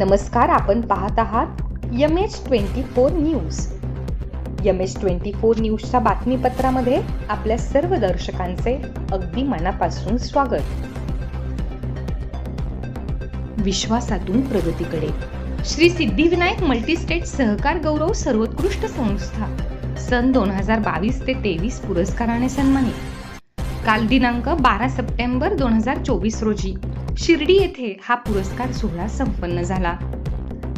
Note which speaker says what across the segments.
Speaker 1: नमस्कार आपण पाहत आहात M H twenty four news. M H twenty four न्यूजच्या बातमीपत्रामध्ये आपल्या सर्व दर्शकांचे अगदी मनापासून स्वागत. विश्वासातून प्रगतीकडे. श्री सिद्धिविनायक मल्टीस्टेट सहकार गौरव सर्वोत्कृष्ट संस्था. सन दोन हजार बावीस ते तेवीस पुरस्काराने सन्मानित. काल दिनांक बारा सप्टेंबर दोन हजार चोवीस रोजी. शिर्डी येथे हा पुरस्कार सोहळा संपन्न झाला.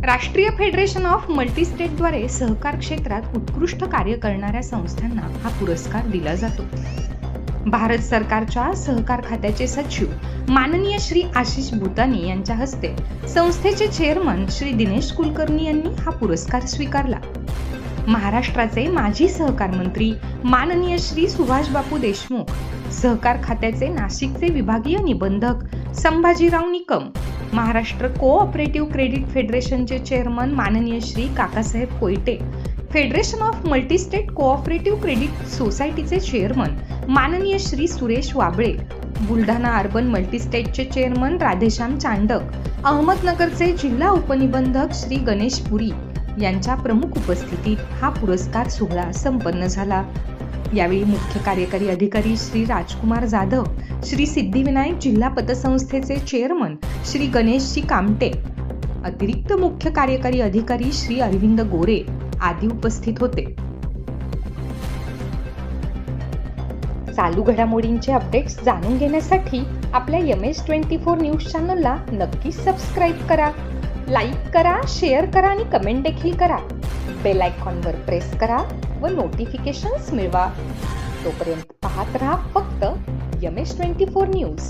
Speaker 1: राष्ट्रीय फेडरेशन ऑफ मल्टीस्टेटद्वारे सहकार क्षेत्रात उत्कृष्ट कार्य करणाऱ्या संस्थांना हा पुरस्कार दिला जातो. भारत सरकारच्या सहकार खात्याचे सचिव माननीय श्री आशिष भूतानी यांच्या हस्ते संस्थेचे चेअरमन श्री दिनेश कुलकर्णी यांनी हा पुरस्कार स्वीकारला. महाराष्ट्राचे माजी सहकार मंत्री माननीय श्री सुभाष बापू देशमुख सहकार खात्याचे नाशिकचे विभागीय निबंधक संभाजीराव निकम महाराष्ट्र कोऑपरेटिव्ह क्रेडिट फेडरेशनचे चेअरमन माननीय Shri Kakasaheb Koyte federation of multistate cooperative credit सोसायटीचे चेअरमन माननीय श्री सुरेश वाबळे बुलढाणा अर्बन मल्टीस्टेटचे चेअरमन राधेश्याम चांडक अहमदनगरचे जिल्हा उपनिबंधक श्री गणेश पुरी यांच्या प्रमुख उपस्थितीत हा पुरस्कार सोहळा संपन्न झाला. यावेळी मुख्य कार्यकारी अधिकारी श्री राजकुमार जाधव श्री सिद्धिविनायक जिल्हा पतसंस्थेचे चेअरमन श्री गणेशजी कामटे अतिरिक्त मुख्य कार्यकारी अधिकारी श्री अरविंद गोरे आदी उपस्थित होते. चालू घडामोडींचे अपडेट्स जाणून घेण्यासाठी आपल्या M S twenty four news चॅनलला नक्कीच सबस्क्राईब करा लाईक करा शेअर करा आणि कमेंट देखील करा. बेल आयकॉनवर प्रेस करा व नोटिफिकेशन्स मिळवा. तोपर्यंत पाहत राहा फक्त यमेश ट्वेंटी फोर न्यूज.